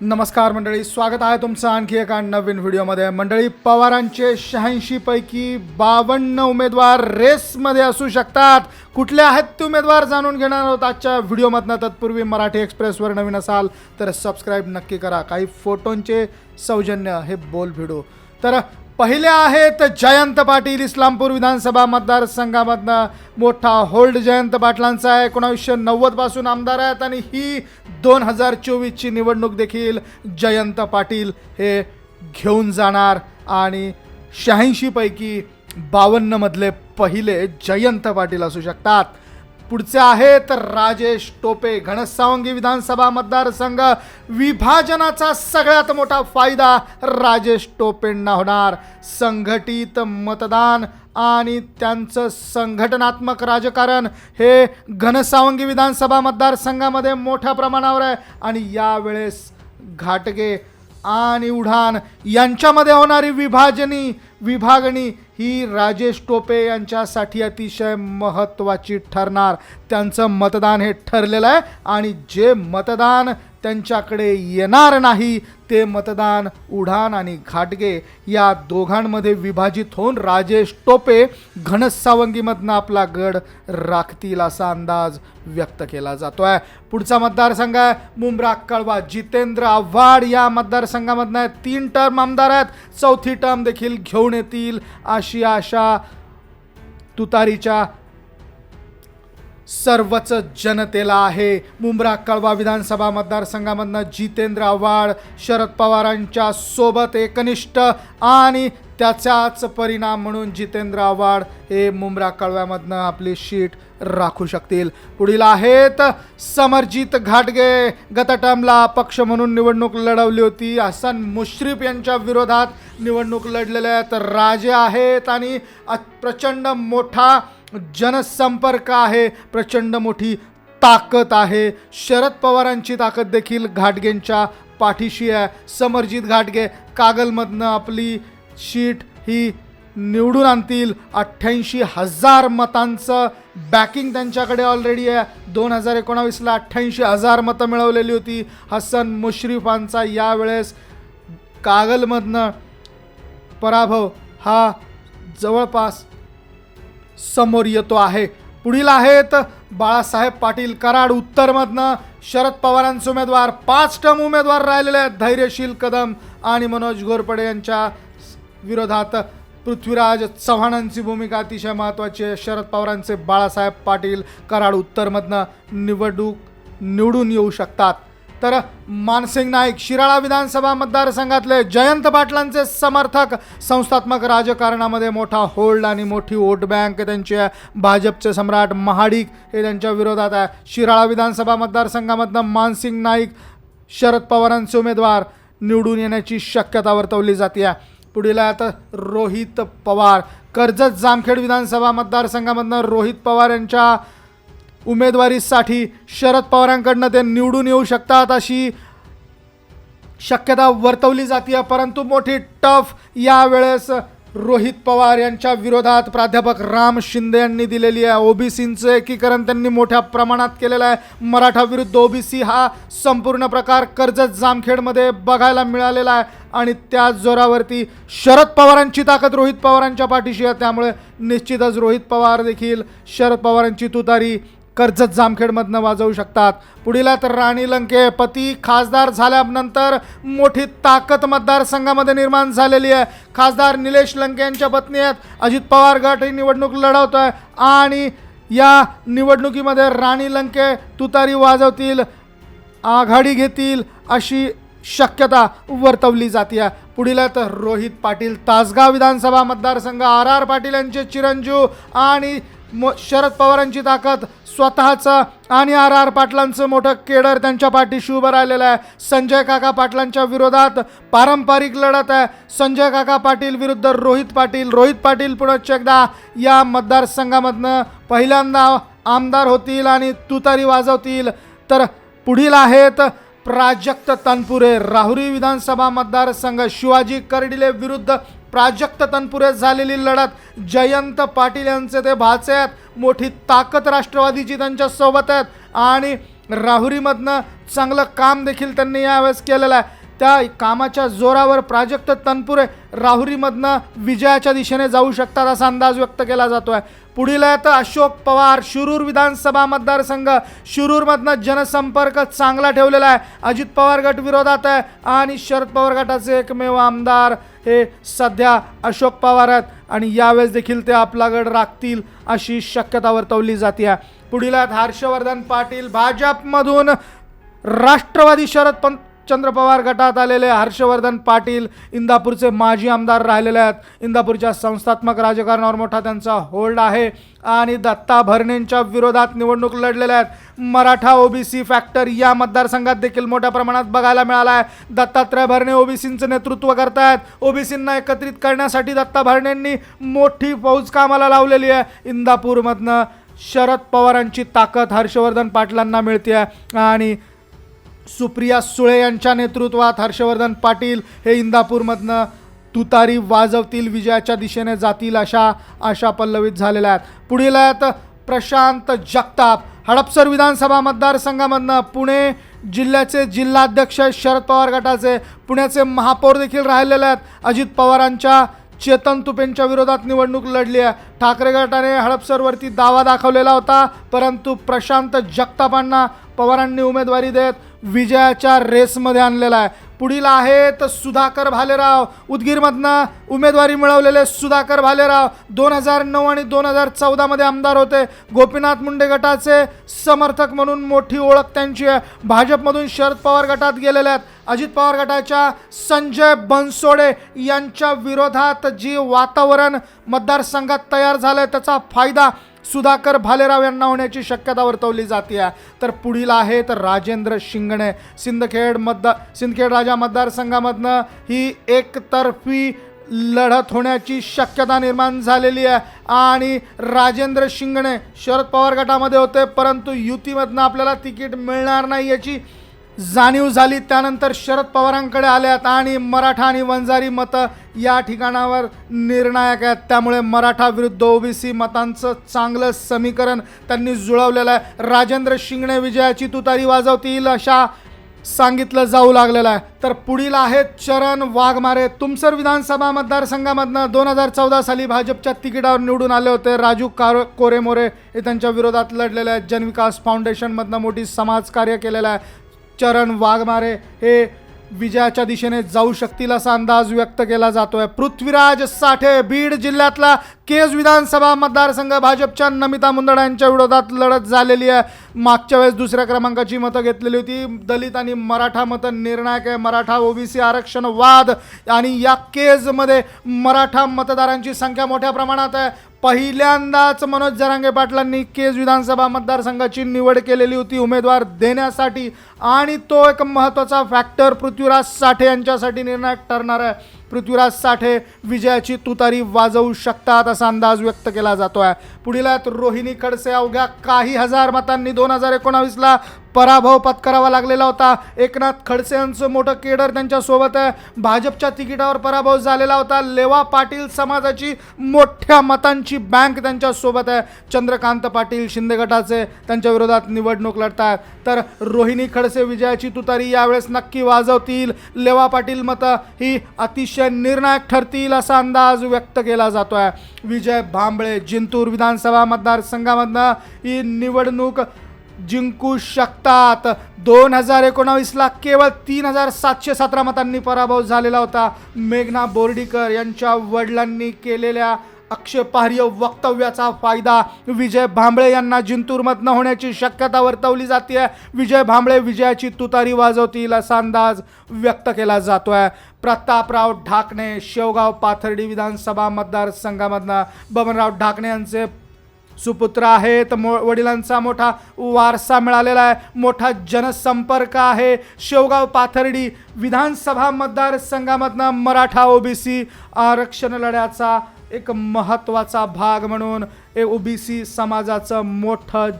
नमस्कार मंडळी स्वागत आहे तुमचं आणखी एका नवीन व्हिडिओमध्ये. मंडळी पवारांचे शहाऐंशी पैकी बावन्न उमेदवार रेसमध्ये असू शकतात. कुठले आहेत ते उमेदवार जाणून घेणार आहोत आजच्या व्हिडिओमधनं. तत्पूर्वी मराठी एक्सप्रेसवर नवीन असाल तर सबस्क्राईब नक्की करा. काही फोटोंचे सौजन्य हे बोल व्हिडिओ. तर पहिले आहेत जयंत पाटील इस्लामपूर विधानसभा मतदारसंघामधनं मोठा होल्ड जयंत पाटलांचा आहे. एकोणावीसशे नव्वदपासून आमदार आहेत आणि ही दोन हजार चोवीसची निवडणूक देखील जयंत पाटील हे घेऊन जाणार आणि शहाऐंशीपैकी बावन्नमधले पहिले जयंत पाटील असू शकतात. पुढचे आहेत राजेश टोपे. घनसावंगी विधानसभा मतदारसंघ विभाजनाचा सगळ्यात मोठा फायदा राजेश टोपेंना होणार. संघटित मतदान आणि त्यांचं संघटनात्मक राजकारण हे घनसावंगी विधानसभा मतदारसंघामध्ये मोठ्या प्रमाणावर आहे आणि यावेळेस घाटगे आणि उढाण यांच्यामध्ये होणारी विभाजनी विभागणी ही राजेश टोपे यांच्यासाठी अतिशय महत्त्वाची ठरणार. त्यांचं मतदान हे ठरलेलं आहे आणि जे मतदान त्यांच्याकडे येणार नाही ते मतदान उढाण आणि घाटगे या दोघांमध्ये विभाजित होऊन राजेश टोपे घनसावंगीमधनं आपला गड राखतील असा अंदाज व्यक्त केला जातो आहे पुढचा मतदारसंघ आहे. मुंब्रा कळवा जितेंद्र आव्हाड या मतदारसंघामधनं आहे. तीन टर्म आमदार आहेत. चौथी टर्म देखील घेऊन येतील अशी आशा तुतारीच्या सर्वच जनतेला आहे. मुंब्रा कळवा विधानसभा मतदारसंघामधनं जितेंद्र आव्हाड शरद पवारांच्या सोबत एकनिष्ठ आणि त्याचाच परिणाम म्हणून जितेंद्र आव्हाड हे मुंब्रा कळव्यामधनं आपली शीट राखू शकतील. पुढील आहेत समरजित घाटगे. गत टर्मला म्हणून निवडणूक लढवली होती. हसन मुश्रीफ यांच्या विरोधात निवडणूक लढलेल्या आहेत. राजे आहेत आणि अ- प्रचंड मोठा जनसंपर्क आहे प्रचंड मोठी ताकद आहे. शरद पवारांची ताकद देखील घाटगेंच्या पाठीशी आहे. समरजित घाटगे कागलमधनं आपली शीट ही निवडून आणतील. अठ्ठ्याऐंशी हजार मतांचं बॅकिंग त्यांच्याकडे ऑलरेडी आहे. दोन हजार एकोणावीसला अठ्ठ्याऐंशी हजार मतं मिळवलेली होती. हसन मुश्रीफांचा यावेळेस कागलमधनं पराभव हा जवळपास समोर येतो आहे. पुढील आहेत बाळासाहेब पाटील कराड उत्तरमधनं. शरद पवारांचे उमेदवार पाच टर्म उमेदवार राहिलेले आहेत. धैर्यशील कदम आणि मनोज घोरपडे यांच्या विरोधात पृथ्वीराज चव्हाणांची भूमिका अतिशय महत्त्वाची आहे. शरद पवारांचे बाळासाहेब पाटील कराड उत्तरमधनं निवडणूक निवडून येऊ शकतात. तर मानसिंग नाईक शिराळा विधानसभा मतदारसंघातले जयंत पाटलांचे समर्थक संस्थात्मक राजकारणामध्ये मोठा होल्ड आणि मोठी वोट बँक त्यांची. आहे भाजपचे सम्राट महाडिक हे त्यांच्या विरोधात आहे. शिराळा विधानसभा मतदारसंघामधनं मानसिंग नाईक शरद पवारांचे उमेदवार निवडून येण्याची शक्यता वर्तवली जाते आहे पुढील आहे आता रोहित पवार. कर्जत जामखेड विधानसभा मतदारसंघामधनं रोहित पवार यांच्या उमेदवारीसाठी शरद पवारांकडनं ते निवडून येऊ शकतात अशी शक्यता वर्तवली जाते परंतु मोठी टफ यावेळेस रोहित पवार यांच्या विरोधात प्राध्यापक राम शिंदे यांनी दिलेली आहे. ओबीसींचं एकीकरण त्यांनी मोठ्या प्रमाणात केलेलं आहे. मराठा विरुद्ध ओबीसी हा संपूर्ण प्रकार कर्जत जामखेडमध्ये बघायला मिळालेला आहे. आणि त्याच जोरावरती शरद पवारांची ताकद रोहित पवारांच्या पाठीशी आहे. त्यामुळे निश्चितच रोहित पवार देखील शरद पवारांची तुतारी कर्जत जामखेडमधनं वाजवू शकतात. पुढील तर राणी लंके पती खासदार झाल्यानंतर मोठी ताकद मतदारसंघामध्ये निर्माण झालेली आहे. खासदार निलेश लंके यांच्या पत्नी आहेत. अजित पवार गट ही निवडणूक लढवतो आहे आणि या निवडणुकीमध्ये राणी लंके तुतारी वाजवतील आघाडी घेतील अशी शक्यता वर्तवली जाते. पुढील तर रोहित पाटील तासगाव विधानसभा मतदारसंघ आर आर पाटील यांचे चिरंजीव आणि मो शरद पवारांची ताकद स्वतःचं आणि आर आर पाटलांचं मोठं केडर त्यांच्या पाठीशी उभं राहिलेलं आहे. संजय काका पाटलांच्या विरोधात पारंपरिक लढत आहे. संजय काका पाटील विरुद्ध रोहित पाटील. रोहित पाटील पुढं एकदा या मतदारसंघामधनं पहिल्यांदा आमदार होतील आणि तुतारी वाजवतील. तर पुढील आहेत प्राजक्त तनपुरे. राहुरी विधानसभा मतदारसंघ. शिवाजी कर्डिले विरुद्ध प्राजक्त तनपुरे झालेली लढत. जयंत पाटील यांचे ते भाचे आहेत. मोठी ताकद राष्ट्रवादीची त्यांच्यासोबत आहेत. आणि राहुरीमधनं चांगलं काम देखील त्यांनी यावेळेस केलेलं आहे. त्या कामाच्या जोरावर प्राजक्त तनपुरे राहुरीमधनं विजयाच्या दिशेने जाऊ शकतात असा अंदाज व्यक्त केला जातो आहे पुढील आहे तर अशोक पवार शिरूर विधानसभा मतदारसंघ. शिरूरमधनं जनसंपर्क चांगला ठेवलेला आहे. अजित पवार गट विरोधात आहे. आणि शरद पवार गटाचे एकमेव आमदार हे सध्या अशोक पवार आहेत आणि यावेळेस देखील ते आपला गड राखतील अशी शक्यता वर्तवली जाते आहे पुढील आहेत हर्षवर्धन पाटील भाजपमधून राष्ट्रवादी शरद पंत चंद्र पवार गटात आलेले हर्षवर्धन पाटील इंदापूरचे माजी आमदार राहिलेले आहेत. इंदापूरच्या संस्थात्मक राजकारणावर मोठा त्यांचा होल्ड आहे. आणि दत्ता भरणेंच्या विरोधात निवडणूक लढलेल्या आहेत. मराठा ओबीसी फॅक्टर या मतदारसंघात देखील मोठ्या प्रमाणात बघायला मिळाला आहे दत्तात्रय भरणे ओबीसींचं नेतृत्व करतायत. ओबीसींना एकत्रित करण्यासाठी दत्ता भरणेंनी मोठी फौज कामाला लावलेली आहे. इंदापूरमधनं शरद पवारांची ताकद हर्षवर्धन पाटलांना मिळते आहे आणि सुप्रिया सुळे यांच्या नेतृत्वात हर्षवर्धन पाटील हे इंदापूरमधनं तुतारी वाजवतील विजयाच्या दिशेने जातील अशा आशा पल्लवित झालेल्या आहेत. पुढील आहेत प्रशांत जगताप. हडपसर विधानसभा मतदारसंघामधनं पुणे जिल्ह्याचे जिल्हाध्यक्ष शरद पवार गटाचे पुण्याचे महापौर देखील राहिलेले आहेत. अजित पवारांच्या चेतन तुपेंच्या विरोधात निवडणूक लढली आहे. ठाकरे गटाने हडपसरवरती दावा दाखवलेला होता परंतु प्रशांत जगतापांना पवारांनी उमेदवारी देत विजयाच्या रेसमध्ये आणलेला आहे. पुढील आहेत सुधाकर भालेराव. उदगीरमधनं उमेदवारी मिळवलेले सुधाकर भालेराव. दोन हजार नऊ आणि दोन हजार चौदामध्ये आमदार होते. गोपीनाथ मुंडे गटाचे समर्थक म्हणून मोठी ओळख त्यांची आहे. भाजपमधून शरद पवार गटात गेलेले आहेत. अजित पवार गटाच्या संजय बनसोडे यांच्या विरोधात जी वातावरण मतदारसंघात तयार झालं आहे त्याचा फायदा सुधाकर भालेराव यांना होण्याची शक्यता वर्तवली जाते आहे तर पुढील आहे तर राजेंद्र शिंगणे. सिंदखेड मतदार सिंदखेड राजा मतदारसंघामधनं ही एकतर्फी लढत होण्याची शक्यता निर्माण झालेली आहे. आणि राजेंद्र शिंगणे शरद पवार गटामध्ये होते परंतु युतीमधनं आपल्याला तिकीट मिळणार नाही याची जाणीव झाली. त्यानंतर शरद पवारांकडे आल्यात आणि मराठा आणि वंजारी मतं या ठिकाणावर निर्णायक आहेत. त्यामुळे मराठा विरुद्ध ओबीसी मतांचं चांगलं समीकरण त्यांनी जुळवलेलं आहे. राजेंद्र शिंगणे विजयाची तुतारी वाजवतील अशा सांगितलं जाऊ लागलेलं आहे. तर पुढील आहेत चरण वाघमारे. तुमसर विधानसभा मतदारसंघामधनं दोन हजार चौदा साली भाजपच्या तिकिटावर निवडून आले होते. राजू कार कोरेमोरे हे त्यांच्या विरोधात लढलेले आहेत. जनविकास फाउंडेशनमधनं मोठी समाजकार्य केलेलं आहे. चरण वाघमारे हे विजयाच्या दिशेने जाऊ शकतील असा अंदाज व्यक्त केला जातोय. पृथ्वीराज साठे बीड जिल्ह्यातला केज विधानसभा मतदारसंघ भाजपच्या नमिता मुंदडा यांच्या विरोधात लढत झालेली आहे. मागच्या वेळेस दुसऱ्या क्रमांकाची मतं घेतलेली होती. दलित आणि मराठा मतं निर्णायक आहे. मराठा ओबीसी आरक्षण वाद आणि या केजमध्ये मराठा मतदारांची संख्या मोठ्या प्रमाणात आहे. पहिल्यांदाच मनोज जरांगे पाटलांनी केज विधानसभा मतदारसंघाची निवड केलेली होती. उमेदवार देण्यासाठी आणि तो एक महत्त्वाचा फॅक्टर पृथ्वीराज साठे यांच्यासाठी निर्णायक ठरणार आहे. पृथ्वीराज साठे विजयाची तुतारी वाजवू शकतात असा अंदाज व्यक्त केला जातो आहे पुढील आहेत रोहिणी खडसे. अवघ्या काही हजार मतांनी दोन हजार एकोणावीसला पराभव पत्करावा लागलेला होता. एकनाथ खडसे यांचं मोठं केडर त्यांच्यासोबत आहे. भाजपच्या तिकिटावर पराभव झालेला होता. लेवा पाटील समाजाची मोठ्या मतांची बँक त्यांच्यासोबत आहे. चंद्रकांत पाटील शिंदे गटाचे त्यांच्या विरोधात निवडणूक लढतात तर रोहिणी खडसे विजयाची तुतारी यावेळेस नक्की वाजवतील. लेवा पाटील मतं ही अतिशय निर्णायक ठरतील असा अंदाज व्यक्त केला जातो आहे विजय भांबळे जिंतूर विधानसभा मतदारसंघामधनं ही निवडणूक जिंकू शकतात. दोन हजार एकोणावीसला केवळ तीन हजार सातशे सतरा मतांनी पराभव झालेला होता. मेघना बोर्डीकर यांच्या वडिलांनी केलेल्या आक्षेपार्ह वक्तव्याचा फायदा विजय भांबळे यांना जिंतूरमधनं होण्याची शक्यता वर्तवली जाते विजय भांबळे विजयाची तुतारी वाजवतील असा अंदाज व्यक्त केला जातो आहे प्रतापराव ढाकणे शेवगाव पाथर्डी विधानसभा मतदारसंघामधनं बबनराव ढाकणे यांचे सुपुत्र आहेत. मो वडिलांचा मोठा वारसा मिळालेला आहे. मोठा जनसंपर्क आहे. शेवगाव पाथर्डी विधानसभा मतदारसंघामधनं मराठा ओबीसी आरक्षण लढ्याचा एक महत्त्वाचा भाग म्हणून ए ओबीसी समाजाचं मोठं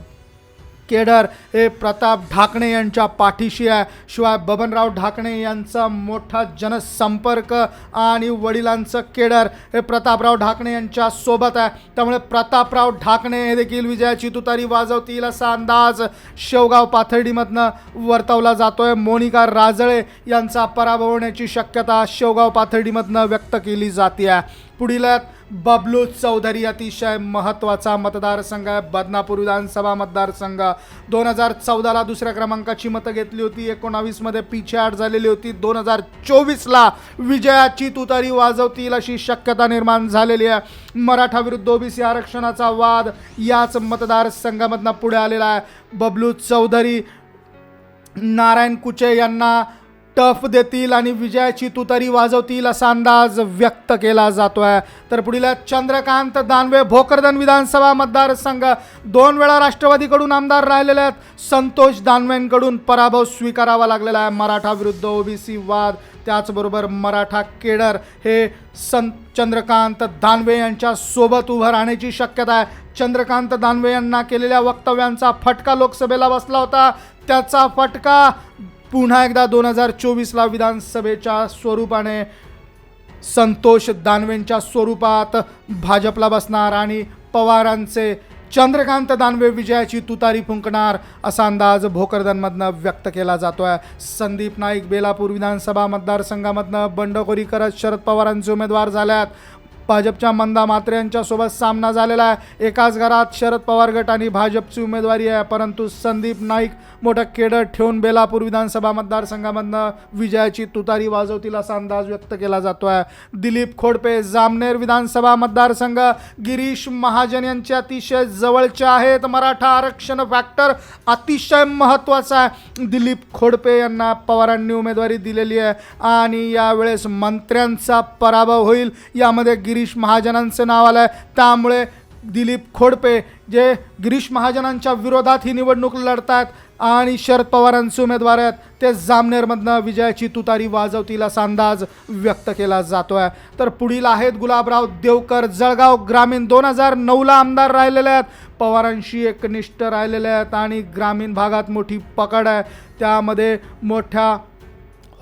केडर हे प्रताप ढाकणे यांच्या पाठीशी आहे. शिवाय बबनराव ढाकणे यांचा मोठा जनसंपर्क आणि वडिलांचं केडर हे प्रतापराव ढाकणे यांच्या सोबत आहे. त्यामुळे प्रतापराव ढाकणे हे देखील विजयाची तुतारी वाजवतील असा अंदाज शेवगाव पाथर्डीमधनं वर्तवला जातोय. मोनिका राजळे यांचा पराभव होण्याची शक्यता शेवगाव पाथर्डीमधनं व्यक्त केली जाते. आहे पुढील आहेत बबलू चौधरी अतिशय महत्त्वाचा मतदारसंघ आहे. बदनापूर विधानसभा मतदारसंघ. दोन हजार चौदाला दुसऱ्या क्रमांकाची मतं घेतली होती. एकोणावीसमध्ये पिछेहाट झालेली होती. दोन हजार चोवीसला विजयाची तुतारी वाजवतील अशी शक्यता निर्माण झालेली आहे. मराठा विरुद्ध ओबीसी आरक्षणाचा वाद याच मतदारसंघामधनं पुढे आलेला आहे. बबलू चौधरी नारायण कुचे यांना टफ देतील आणि विजयाची तुतारी वाजवतील असा अंदाज व्यक्त केला जातो आहे तर पुढील चंद्रकांत दानवे भोकरदन विधानसभा मतदारसंघ. दोन वेळा राष्ट्रवादीकडून आमदार राहिलेले आहेत. संतोष दानवेंकडून पराभव स्वीकारावा लागलेला आहे. मराठा विरुद्ध ओबीसी वाद त्याचबरोबर मराठा केडर हे सं चंद्रकांत दानवे यांच्या सोबत उभं राहण्याची शक्यता आहे. चंद्रकांत दानवे यांना केलेल्या वक्तव्यांचा फटका लोकसभेला बसला होता. त्याचा फटका पुन्हा एकदा दोन हजार चोवीसला विधानसभेच्या स्वरूपाने संतोष दानवेंच्या स्वरूपात भाजपला बसणार आणि पवारांचे चंद्रकांत दानवे विजयाची तुतारी फुंकणार असा अंदाज भोकरदनमधनं व्यक्त केला जातो आहे संदीप नाईक बेलापूर विधानसभा मतदारसंघामधनं बंडखोरी करत शरद पवारांचे उमेदवार झाल्यात. भाजपच्या मंदा मात्रे यांच्यासोबत सामना झालेला आहे. एकाच घरात शरद पवार गट आणि भाजपची उमेदवारी आहे. परंतु संदीप नाईक मोठं केडर ठेवून बेलापूर विधानसभा मतदारसंघामधनं विजयाची तुतारी वाजवतील असा अंदाज व्यक्त केला जातो आहे दिलीप खोडपे जामनेर विधानसभा मतदारसंघ गिरीश महाजन यांचे अतिशय जवळचे आहेत. मराठा आरक्षण फॅक्टर अतिशय महत्त्वाचा आहे. दिलीप खोडपे यांना पवारांनी उमेदवारी दिलेली आहे आणि यावेळेस मंत्र्यांचा पराभव होईल. यामध्ये गिरीश महाजनांचं नाव आलं आहे त्यामुळे दिलीप खोडपे जे गिरीश महाजनांच्या विरोधात ही निवडणूक लढतात आणि शरद पवारांचे उमेदवार आहेत ते जामनेरमधनं विजयाची तुतारी वाजवतील असा अंदाज व्यक्त केला जातो आहे तर पुढील आहेत गुलाबराव देवकर जळगाव ग्रामीण दोन हजार नऊला आमदार राहिलेले आहेत. पवारांशी एकनिष्ठ राहिलेले आहेत आणि ग्रामीण भागात मोठी पकड आहे. त्यामध्ये मोठ्या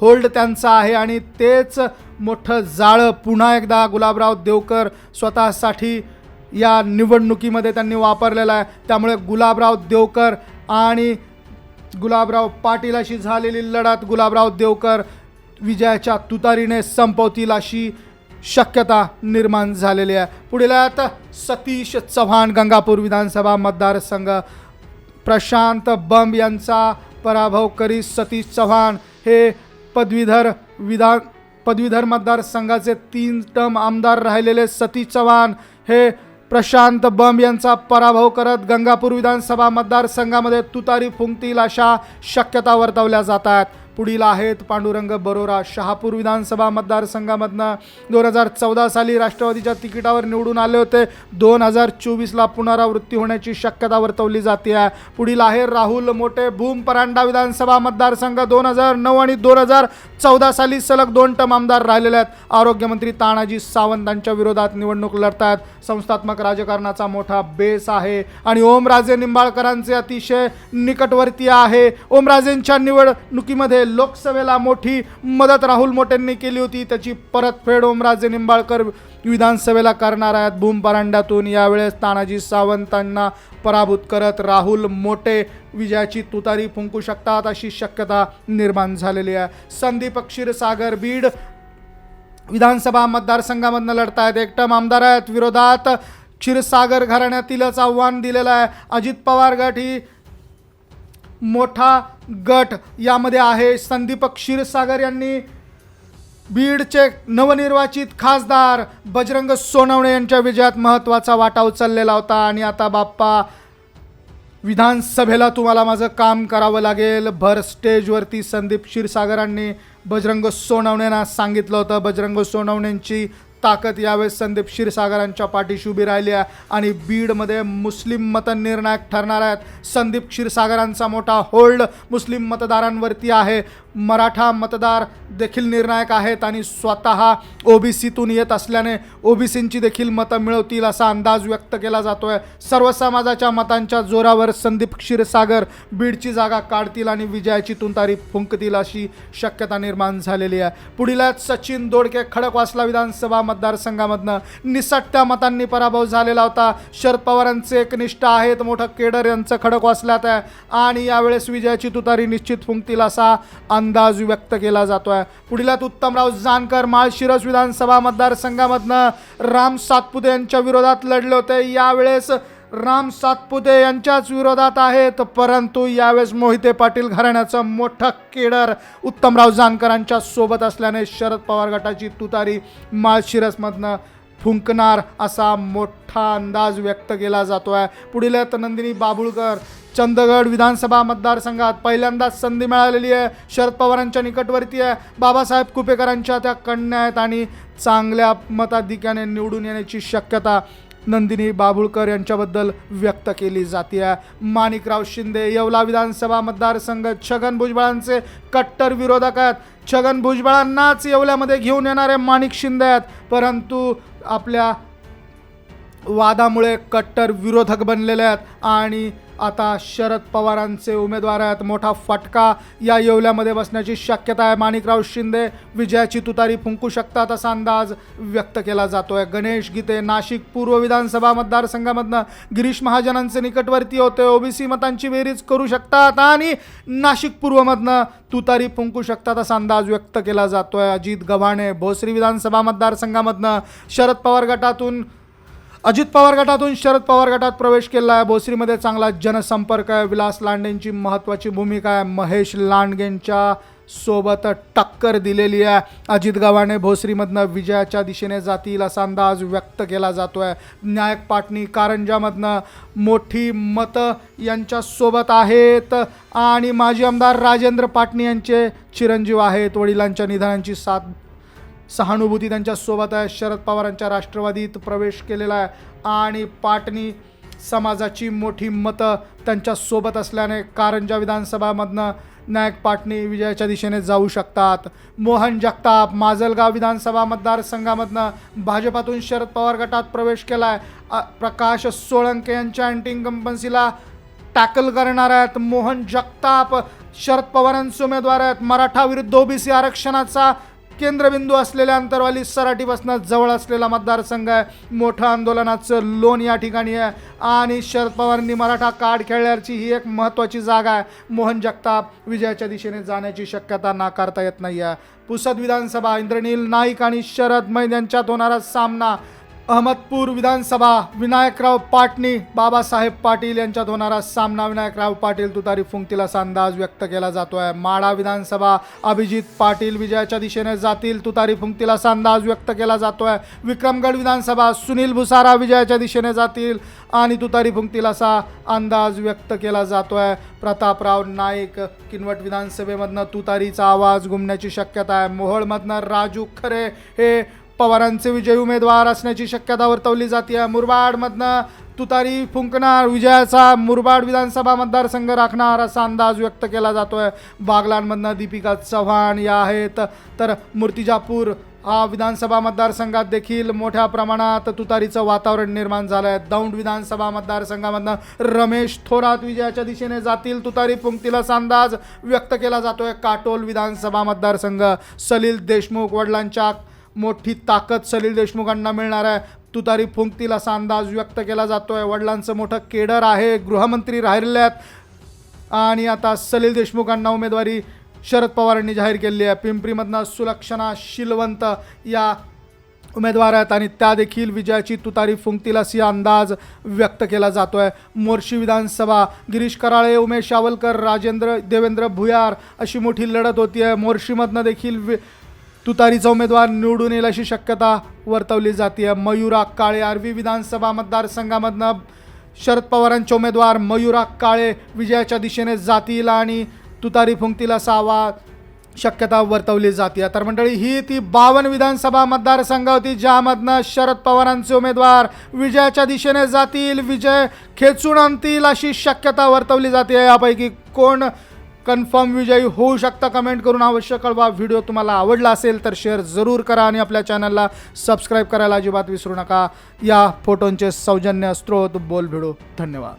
होल्ड त्यांचा आहे आणि तेच मोठं जाळं पुन्हा एकदा गुलाबराव देवकर स्वतःसाठी या निवडणुकीमध्ये त्यांनी वापरलेलं आहे. त्यामुळे गुलाबराव देवकर आणि गुलाबराव पाटील अशी झालेली लढत गुलाबराव देवकर विजयाच्या तुतारीने संपवतील अशी शक्यता निर्माण झालेली आहे. पुढील आहेत सतीश चव्हाण गंगापूर विधानसभा मतदारसंघ. प्रशांत बंब यांचा पराभव करीत सतीश चव्हाण हे पदवीधर विधान पदवीधर मतदारसंघाचे तीन टर्म आमदार राहिलेले सतीश चव्हाण हे प्रशांत बंब यांचा पराभव करत गंगापूर विधानसभा मतदारसंघामध्ये तुतारी फुंकतील अशा शक्यता वर्तवल्या जात आहेत पुढील आहेत पांडुरंग बरोरा. शहापूर विधानसभा मतदारसंघामधनं दोन हजार चौदा साली राष्ट्रवादीच्या तिकिटावर निवडून आले होते. दोन हजार चोवीसला पुनरावृत्ती होण्याची शक्यता वर्तवली जाते आहे पुढील आहे राहुल मोठे भूम परांडा विधानसभा मतदारसंघ. दोन हजार नऊ आणि दोन हजार चौदा साली सलग दोन टम आमदार राहिलेले आहेत. आरोग्यमंत्री तानाजी सावंतांच्या विरोधात निवडणूक लढतायत. संस्थात्मक राजकारणाचा मोठा बेस आहे. आणि ओमराजे निंबाळकरांचे अतिशय निकटवर्तीय आहे. ओमराजेंच्या निवडणुकीमध्ये लोकसभेला मोठी मदत राहुल मोटेंनी केली होती. त्याची परतफेड ओमराजे निंबाळकर विधानसभेला करणार आहेत. भूम परांड्यातून यावेळेस तानाजी सावंतांना पराभूत करत राहुल मोटे विजयाची तुतारी फुंकू शकतात अशी शक्यता निर्माण झालेली आहे. संदीप क्षीरसागर बीड विधानसभा मतदारसंघामधनं लढतायत. एकटम आमदार आहेत. विरोधात क्षीरसागर घराण्यातीलच आव्हान दिलेलं आहे. अजित पवार गट ही मोठा गट. यामध्ये आहे संदीप क्षीरसागर यांनी बीडचे नवनिर्वाचित खासदार बजरंग सोनवणे यांच्या विजयात महत्त्वाचा वाटा उचललेला होता. आणि आता बाप्पा विधानसभेला तुम्हाला माझं काम करावं लागेल. भर स्टेजवरती संदीप क्षीरसागरांनी बजरंग सोनवणेंना सांगितलं होतं. बजरंग सोनवणेंची ताकद यावेळेस संदीप क्षीरसागरांच्या पाठीशी उभी राहिली आहे. आणि बीडमध्ये मुस्लिम मत निर्णायक ठरणार आहेत. संदीप क्षीरसागरांचा मोठा होल्ड मुस्लिम मतदारांवरती आहे. मराठा मतदार देखील निर्णायक आहेत आणि स्वतः ओबीसीतून येत असल्याने ओबीसींची देखील मतं मिळवतील असा अंदाज व्यक्त केला जातो आहे सर्व समाजाच्या मतांच्या जोरावर संदीप क्षीरसागर बीडची जागा काढतील आणि विजयाची तुंतारी फुंकतील अशी शक्यता निर्माण झालेली आहे. पुढील सचिन दोडके खडकवासला विधानसभा मतदारसंघामधनं निसटत्या मतांनी पराभव झालेला होता. शरद पवारांचे एक निष्ठा आहेत मोठं केडर यांचं खडक वाचल्यात आहे. आणि यावेळेस विजयाची तुतारी निश्चित फुंकतील असा अंदाज व्यक्त केला जातो आहे आहेत उत्तमराव जानकर माळशिरस विधानसभा मतदारसंघामधनं राम सातपुते यांच्या विरोधात लढले होते. यावेळेस राम सातपुते यांच्याच विरोधात आहेत परंतु यावेळेस मोहिते पाटील घराण्याचं मोठं केडर उत्तमराव जानकरांच्या सोबत असल्याने शरद पवार गटाची तुतारी माळशिरसमधनं फुंकणार असा मोठा अंदाज व्यक्त केला जातो आहे पुढील आहेत नंदिनी बाबुळकर. चंदगड विधानसभा मतदारसंघात पहिल्यांदाच संधी मिळालेली आहे. शरद पवारांच्या निकटवर्ती आहे. बाबासाहेब कुपेकरांच्या त्या कन्या आहेत आणि चांगल्या मताधिक्याने निवडून येण्याची शक्यता नंदिनी बाबुळकर यांच्याबद्दल व्यक्त केली जाते आहे माणिकराव शिंदे येवला विधानसभा मतदारसंघ छगन भुजबळांचे कट्टर विरोधक आहेत. छगन भुजबळांनाच येवल्यामध्ये घेऊन येणारे माणिक शिंदे आहेत. परंतु आपल्या वादामुळे कट्टर विरोधक बनलेले आहेत आणि आता शरद पवारांचे उमेदवार आहेत. मोठा फटका या येवल्यामध्ये बसण्याची शक्यता आहे. माणिकराव शिंदे विजयाची तुतारी फुंकू शकतात असा अंदाज व्यक्त केला जातोय. गणेश गीते नाशिक पूर्व विधानसभा मतदारसंघामधनं गिरीश महाजनांचे निकटवर्ती होते. ओबीसी मतांची बेरीज करू शकतात आणि नाशिक पूर्वमधनं तुतारी फुंकू शकतात असा अंदाज व्यक्त केला जातोय. अजित गव्हाणे भोसरी विधानसभा मतदारसंघामधनं शरद पवार गटातून अजित पवार गटातून शरद पवार गटात प्रवेश केला. आहे भोसरीमध्ये चांगला जनसंपर्क आहे. विलास लांडेंची महत्त्वाची भूमिका आहे. महेश लांडगेंच्या सोबत टक्कर दिलेली आहे. अजित गव्हाणे भोसरीमधनं विजयाच्या दिशेने जातील असा अंदाज व्यक्त केला जातो आहे नायक पाटणी कारंजामधनं मोठी मतं यांच्यासोबत आहेत. आणि माजी आमदार राजेंद्र पाटणी यांचे चिरंजीव आहेत. वडिलांच्या निधनांची साथ सहानुभूती त्यांच्यासोबत आहे. शरद पवारांच्या राष्ट्रवादीत प्रवेश केलेला आहे. आणि पाटणी समाजाची मोठी मतं त्यांच्यासोबत असल्याने कारंजा विधानसभामधनं नायक पाटणी विजयाच्या दिशेने जाऊ शकतात. मोहन जगताप माजलगाव विधानसभा मतदारसंघामधनं भाजपातून शरद पवार गटात प्रवेश केला आहे प्रकाश सोळंके यांच्या अँटिंग कंपन्सीला टॅकल करणार आहेत. मोहन जगताप शरद पवारांचे उमेदवार आहेत. मराठा विरुद्ध ओबीसी आरक्षणाचा केंद्रबिंदू असलेल्या अंतरवाली सराटीपासून जवळ असलेला मतदारसंघ आहे. मोठं आंदोलनाचं लोन या ठिकाणी आहे. आणि शरद पवारांनी मराठा कार्ड खेळल्याची ही एक महत्त्वाची जागा आहे. मोहन जगताप विजयाच्या दिशेने जाण्याची शक्यता नाकारता येत नाही आहे पुसद विधानसभा इंद्रनील नाईक आणि शरद मैन यांच्यात होणारा सामना अहमदपूर विधानसभा विनायकराव पाटणी बाबासाहेब पाटील यांच्यात होणारा सामना. विनायकराव पाटील तुतारी फुंकतील असा अंदाज व्यक्त केला जातो आहे माळा विधानसभा अभिजित पाटील विजयाच्या दिशेने जातील तुतारी फुंकतील असा अंदाज व्यक्त केला जातो आहे विक्रमगड विधानसभा सुनील भुसारा विजयाच्या दिशेने जातील आणि तुतारी फुंकतील असा अंदाज व्यक्त केला जातो आहे प्रतापराव नाईक किनवट विधानसभेमधनं तुतारीचा आवाज घुमण्याची शक्यता आहे. मोहोळमधनं राजू खरे हे पवारांचे विजयी उमेदवार असण्याची शक्यता वर्तवली जाते मुरबाडमधनं तुतारी फुंकणार विजयाचा मुरबाड विधानसभा मतदारसंघ राखणार असा अंदाज व्यक्त केला जातोय. बागलांमधनं दीपिका चव्हाण या आहेत. तर मूर्तिजापूर हा विधानसभा मतदारसंघात देखील मोठ्या प्रमाणात तुतारीचं वातावरण निर्माण झालं आहे दौंड विधानसभा मतदारसंघामधनं रमेश थोरात विजयाच्या दिशेने जातील तुतारी फुंकतील असा अंदाज व्यक्त केला जातोय. काटोल विधानसभा मतदारसंघ सलील देशमुख वडिलांच्या मोठी ताकद सलील देशमुखांना मिळणार आहे. तुतारी फुंकतील असा अंदाज व्यक्त केला जातो आहे वडिलांचं मोठं केडर आहे. गृहमंत्री राहिलेले आहेत. आणि आता सलील देशमुखांना उमेदवारी शरद पवारांनी जाहीर केली आहे. पिंपरीमधनं सुलक्षणा शिलवंत या उमेदवार आहेत आणि त्या देखील विजयाची तुतारी फुंकतील अशी अंदाज व्यक्त केला जातो आहे मोर्शी विधानसभा गिरीश कराळे उमेश सावलकर राजेंद्र देवेंद्र भुयार अशी मोठी लढत होती आहे मोर्शीमधनं देखील वि तुतारीचा उमेदवार निवडून येईल अशी शक्यता वर्तवली जाते मयुरा काळे आर्वी विधानसभा मतदारसंघामधनं शरद पवारांचे उमेदवार मयुरा काळे विजयाच्या दिशेने जातील आणि तुतारी फुंकतील असा शक्यता वर्तवली जाते तर मंडळी ही ती बावन विधानसभा मतदारसंघ होती ज्यामधनं शरद पवारांचे उमेदवार विजयाच्या दिशेने जातील विजय खेचून आणतील अशी शक्यता वर्तवली जाते यापैकी कोण कन्फर्म विजयी होऊ शकता. कमेंट करून अवश्य कळवा. व्हिडिओ तुम्हाला आवडला असेल तर शेअर जरूर करा आणि आपल्या चॅनलला सबस्क्राईब करायला अजिबात विसरू नका. या फोटोंचे सौजन्य स्त्रोत बोल भिडो. धन्यवाद.